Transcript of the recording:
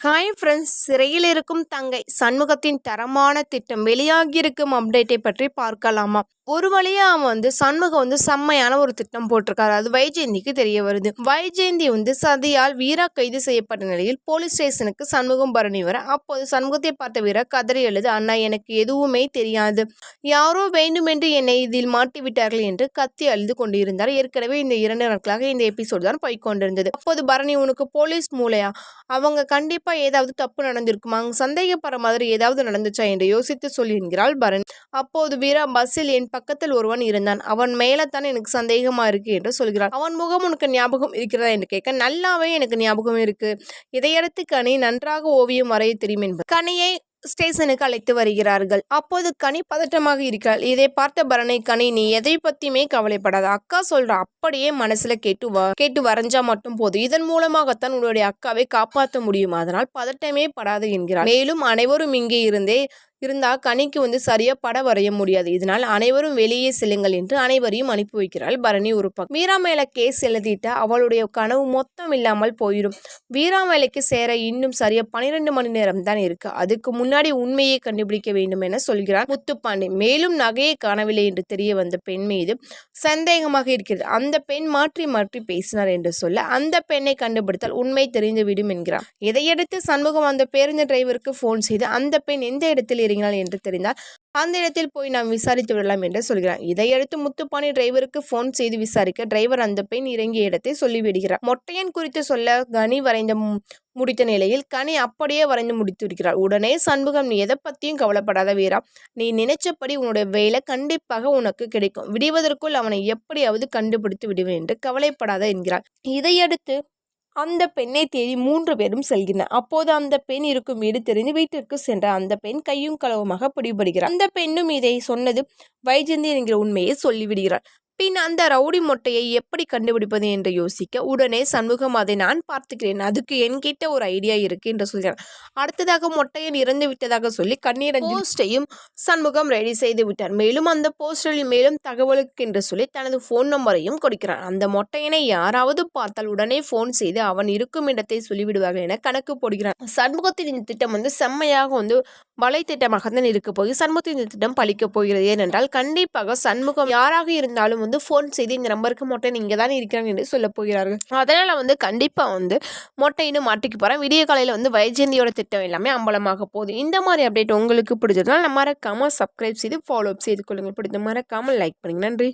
Hi friends சிறையில் இருக்கும் தங்கை சண்முகத்தின் தரமான திட்டம் வெளியாகியிருக்கும் அப்டேட்டை பற்றி பார்க்கலாமா? ஒரு வழியாக அவன் வந்து சண்முகம் வந்து செம்மையான ஒரு திட்டம் போட்டிருக்காரு. அது வைஜெயந்திக்கு தெரிய வருது. வைஜெயந்தி வந்து சதியால் வீரா கைது செய்யப்பட்ட நிலையில் போலீஸ் ஸ்டேஷனுக்கு சண்முகம் பரணி வர அப்போது சண்முகத்தை பார்த்த வீரா கதறி எழுது அண்ணா எனக்கு எதுவுமே தெரியாது. யாரோ வேண்டுமென்று என்னை இதில் மாட்டி விட்டார்கள் என்று கத்தி அழுது கொண்டிருந்தார். ஏற்கனவே இந்த இரண்டு நாட்களாக இந்த எபிசோடு தான் போய்கொண்டிருந்தது அப்போது பரணி உனக்கு போலீஸ் மூலையா? அவங்க கண்டிப்பாக ஏதாவது தப்பு நடந்திருக்குமா? அங்கே சந்தேகப்படுற மாதிரி ஏதாவது நடந்துச்சா? என்று யோசித்து சொல்லுகிறாள் பரணி. அப்போது வீரா பஸ்ஸில் என் பக்கத்தில் ஒருவன் இருந்தான். அவன் மேலத்தான் எனக்கு சந்தேகமா இருக்கு? என்று சொல்கிறான் அவன் முகம் உனக்கு ஞாபகம் இருக்கிறதா? என்று கேட்க நல்லாவே எனக்கு ஞாபகம் இருக்கு. இதையடுத்து கனி நன்றாக ஓவியம் வரைய தெரியும் என்பது. கனியை ஸ்டேஷனுக்கு அழைத்து வருகிறார்கள். அப்போது கனி பதட்டமாக இருக்கிறாள். இதை பார்த்த பரணை கனி நீ எதை பத்தியுமே கவலைப்படாத. அக்கா சொல்ற. அப்படியே மனசுல கேட்டு வா கேட்டு வரைஞ்சா மட்டும் போதும். இதன் மூலமாகத்தான் உன்னுடைய அக்காவை காப்பாற்ற முடியும். அதனால் பதட்டமே படாது என்கிறார் மேலும் அனைவரும் இங்கே இருந்தே இருந்தால் கனிக்கு வந்து சரியாக படம் வரைய முடியாது. இதனால் அனைவரும் வெளியே செல்லுங்கள் என்று அனைவரையும் அனுப்பி வைக்கிறாள் பரணி ஒரு மீரா மேல கேஸ் எழுதிட்ட அவளுடைய கனவு மொத்தம் இல்லாமல் போயிடும். வீரா மேலைக்கு சேர இன்னும் சரியா பனிரெண்டு மணி நேரம் தான் இருக்கு. அதுக்கு முன்னாடி உண்மையை கண்டுபிடிக்க வேண்டும் என சொல்கிறார் முத்துப்பாண்டி. மேலும் நகையை காணவில்லை என்று தெரிய வந்த பெண் மீது சந்தேகமாக இருக்கிறது. அந்த பெண் மாற்றி மாற்றி பேசினார் என்று சொல்ல அந்த பெண்ணை கண்டுபிடித்தால் உண்மை தெரிந்துவிடும் என்கிறார். இதையடுத்து சண்முகம் அந்த பேருந்து டிரைவருக்கு போன் செய்து அந்த பெண் எந்த இடத்தில் இறங்கினாள் என்று தெரிந்தால் அந்த இடத்தில் போய் நாம் விசாரித்து விடலாம் என்று சொல்கிறான். இதையடுத்து முத்துப்பாணி டிரைவருக்கு போன் செய்து விசாரிக்க டிரைவர் அந்த பெண் இறங்கிய இடத்தை சொல்லிவிடுகிறார். மொட்டையன் குறித்து சொல்ல கனி வரைந்த முடித்த நிலையில் கனி அப்படியே வரைந்து முடித்திருக்கிறார் உடனே சண்முகம் நீ எதை பற்றியும் கவலைப்படாத வீரா. நீ நினைச்சபடி உன்னுடைய வேலை கண்டிப்பாக உனக்கு கிடைக்கும். விடுவதற்குள் அவனை எப்படியாவது கண்டுபிடித்து விடுவேன் என்று கவலைப்படாத என்கிறார். இதையடுத்து அந்த பெண்ணை தேடி மூன்று பேரும் செல்கின்றனர் அப்போது அந்த பெண் இருக்கும் வீடு தெரிந்து வீட்டிற்கு சென்ற அந்த பெண் கையும் களவுமாக பிடிபடுகிறார் அந்த பெண்ணும் இதை சொன்னது வைஜந்தி என்கிற உண்மையை சொல்லிவிடுகிறார் பின் அந்த ரவுடி மொட்டையை எப்படி கண்டுபிடிப்பது என்று யோசிக்க உடனே சண்முகம் அதை நான் பார்த்துக்கிறேன். அதுக்கு என்கிட்ட ஒரு ஐடியா இருக்கு என்று சொல்கிறான். அடுத்ததாக மொட்டையன் இறந்து விட்டதாக சொல்லி கண்ணீர் போஸ்டையும் சண்முகம் ரெடி செய்து விட்டார். மேலும் அந்த போஸ்டரில் மேலும் தகவலுக்கு என்று சொல்லி தனது ஃபோன் நம்பரையும் கொடுக்கிறார் அந்த மொட்டையனை யாராவது பார்த்தால் உடனே ஃபோன் செய்து அவன் இருக்கும் இடத்தை சொல்லிவிடுவார்கள் என கணக்கு போடுகிறான். சண்முகத்தின் இந்த திட்டம் வந்து செம்மையாக வந்து வலை திட்டமாக தான் இருக்க போய் சண்முகத்தின் இந்த திட்டம் பழிக்கப் போகிறது. ஏனென்றால் கண்டிப்பாக சண்முகம் யாராக இருந்தாலும் வந்து ஃபோன் செய்து இந்த நம்பருக்கு மொட்டை நீங்கள் தான் இருக்கிறாங்க என்று சொல்ல போகிறார்கள். அதனால் வந்து கண்டிப்பாக வந்து மொட்டைன்னு மாட்டிக்கு போகிறேன் விடிய காலையில் வந்து வைஜெயந்தியோட திட்டம் எல்லாமே அம்பலமாக போகுது. இந்த மாதிரி அப்டேட் உங்களுக்கு பிடிச்சதுனால மறக்காமல் சப்ஸ்கிரைப் செய்து ஃபாலோ அப் செய்து கொள்ளுங்கள். பிடித்த மறக்காமல் லைக் பண்ணுங்கள் நன்றி.